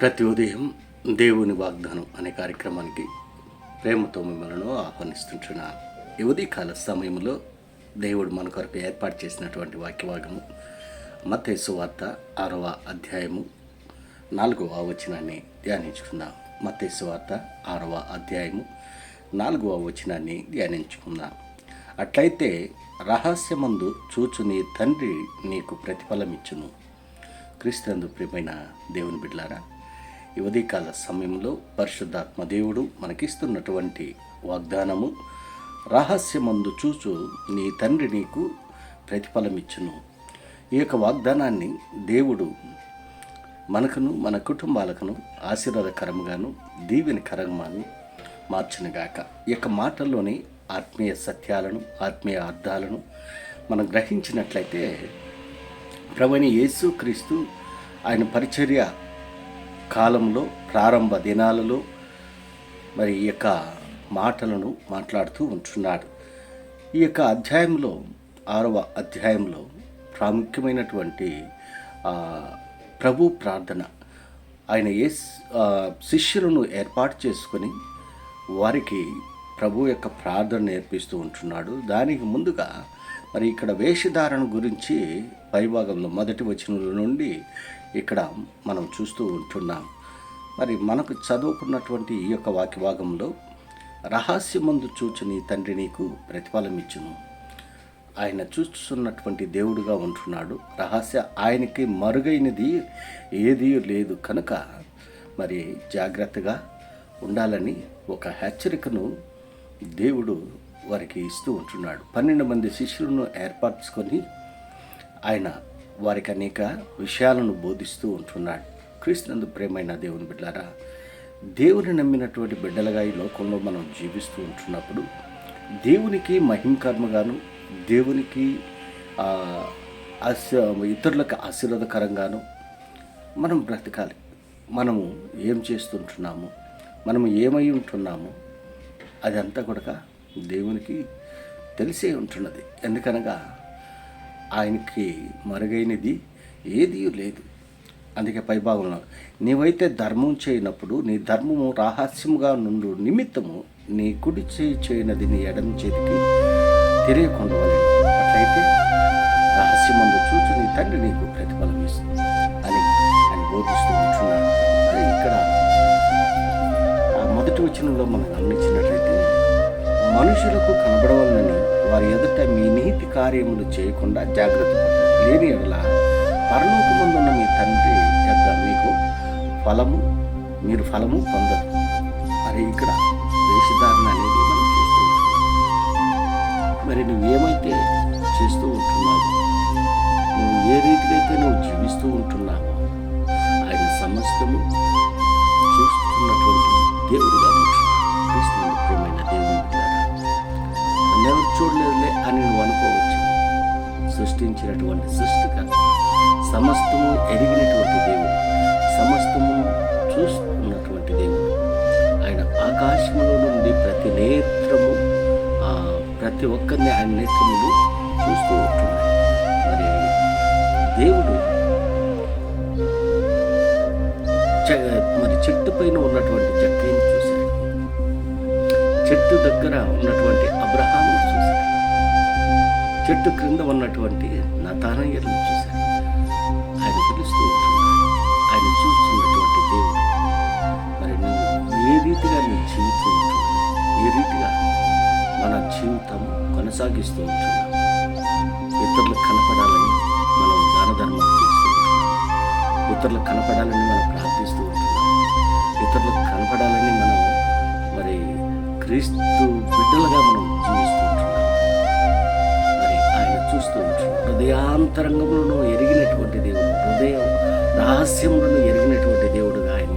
ప్రతి ఉదయం దేవుని వాగ్దానం అనే కార్యక్రమానికి ప్రేమతో మిమ్మల్ని ఆహ్వానిస్తుంటున్న. ఈ ఉదయకాల సమయంలో దేవుడు మన కొరకు ఏర్పాటు చేసినటువంటి వాక్యవాగము మత్తేసు వార్త ఆరవ అధ్యాయము నాలుగవ వచనాన్ని ధ్యానించుకుందాం. మత్తేసు వార్త ఆరవ అధ్యాయము నాలుగవ వచనాన్ని ధ్యానించుకుందాం. అట్లయితే రహస్యమందు చూచు నీ తండ్రి నీకు ప్రతిఫలమిచ్చును. క్రీస్తునందు ప్రియమైన దేవుని బిడ్లారా ఈ ఉదయకాల సమయంలో పరిశుద్ధాత్మ దేవుడు మనకిస్తున్నటువంటి వాగ్దానము రహస్యమందు చూచు నీ తండ్రి నీకు ప్రతిఫలమిచ్చును. ఈ యొక్క వాగ్దానాన్ని దేవుడు మనకును మన కుటుంబాలకును ఆశీర్వాదకరముగాను దీవెనకరంగాను మార్చునుగాక. ఈ యొక్క మాటల్లోని ఆత్మీయ సత్యాలను ఆత్మీయ అర్థాలను మనం గ్రహించినట్లయితే ప్రవిణి యేసు క్రీస్తు ఆయన పరిచర్య కాలంలో ప్రారంభ దినాలలో మరి ఈ యొక్క మాటలను మాట్లాడుతూ ఉంటున్నాడు. ఈ యొక్క అధ్యాయంలో ఆరవ అధ్యాయంలో ప్రాముఖ్యమైనటువంటి ప్రభు ప్రార్థన. ఆయన ఏ శిష్యులను ఏర్పాటు చేసుకొని వారికి ప్రభు యొక్క ప్రార్థన నేర్పిస్తూ ఉంటున్నాడు. దానికి ముందుగా మరి ఇక్కడ వేషధారణ గురించి పైభాగంలో మొదటి వచనంలో నుండి ఇక్కడ మనం చూస్తూ ఉంటున్నాం. మరి మనకు చదువుకున్నటువంటి ఈ యొక్క వాక్య భాగంలో రహస్యమందు చూచుని తండ్రి నీకు ప్రతిఫలం ఇచ్చును ఆయన చూస్తున్నటువంటి దేవుడుగా ఉంటున్నాడు. రహస్య ఆయనకి మరుగైనది ఏదీ లేదు. కనుక మరి జాగ్రత్తగా ఉండాలని ఒక హెచ్చరికను దేవుడు వారికి ఇస్తూ ఉంటున్నాడు. పన్నెండు మంది శిష్యులను ఏర్పరచుకొని ఆయన వారికి అనేక విషయాలను బోధిస్తూ ఉంటున్నాడు. క్రీస్తునందు ప్రేమైన దేవుని బిడ్డారా దేవుని నమ్మినటువంటి బిడ్డలుగా ఈ లోకంలో మనం జీవిస్తూ ఉంటున్నప్పుడు దేవునికి మహిమకర్మగాను దేవునికి ఇతరులకు ఆశీర్వాదకరంగాను మనం బ్రతకాలి. మనము ఏం చేస్తుంటున్నాము మనము ఏమై ఉంటున్నాము అదంతా కూడా దేవునికి తెలిసే ఉంటున్నది. ఎందుకనగా ఆయనకి మరుగైనది ఏదీ లేదు. అందుకే పైభాగంలో నీవైతే ధర్మం చేయనప్పుడు నీ ధర్మము రహస్యముగా నుండు నిమిత్తము నీ కుడి చేయి చేయనది నీ ఎడమ చేతికి తెలియకుండా అట్లయితే రహస్యమందు చూచి నీ తండ్రి నీకు ప్రతిఫలం ఇస్తుంది అని ఆయన బోధిస్తూ ఉంటున్నాను ఇక్కడ ఆ మొదటి వచనంలో మనం గమనించినట్లయితే మనుషులకు కనబడవలనని వారి ఎదుట మీ నీతి కార్యములు చేయకుండా జాగ్రత్త లేని ఎడల పరలోకమందున్న మీ తండ్రి యొక్క మీకు ఫలము మీరు ఫలము పొందరు. మరి ఇక్కడ వేషధారణ అనేది మనం చూస్తూ ఉంటున్నాం. మరి నువ్వేమైతే చేస్తూ ఉంటున్నావు నువ్వు ఏ రీతికైతే అయితే నువ్వు జీవిస్తూ ఉంటున్నావో ఆయన సమస్తము సృష్టించినటువంటి సృష్టికర్త. సమస్తము ఎరిగినటువంటి దేవుడు. సమస్తము చూస్తున్నటువంటి దేవుడు. ఆయన ఆకాశంలో నుండి ప్రతి నేత్రము ఆ, ప్రతి ఒక్కరిని ఆయన నేత్రములు చూస్తూ ఉంటున్నాయి మరి దేవుడు చె- మరి చెట్టు పైన ఉన్నటువంటి చెట్టు చూశాడు. చెట్టు దగ్గర ఉన్నటువంటి అబ్రహాము చెట్టు క్రింద ఉన్నటువంటి నతానయ్యను చూశాను. ఆయన పిలుస్తూ ఉంటున్నాడు. ఆయన చూస్తున్నటువంటి దేవుడు. మరి నువ్వు ఏ రీతిగా నీ జీవితం ఏ రీతిగా మన జీవితం కొనసాగిస్తూ ఉంటున్నాం ఇతరులకు కనపడాలని మనం దాన ధర్మాలు చేస్తూ ఉంటున్నాం. ఇతరులకు కనపడాలని మనం ప్రార్థిస్తూ ఉంటున్నాం. ఇతరులకు కనపడాలని మనం మరి క్రీస్తు ఉంటున్నాడు హృదయాంతరంగంలో ఎరిగినటువంటి దేవుడు హృదయం రహస్యములను ఎరిగినటువంటి దేవుడుగా ఆయన.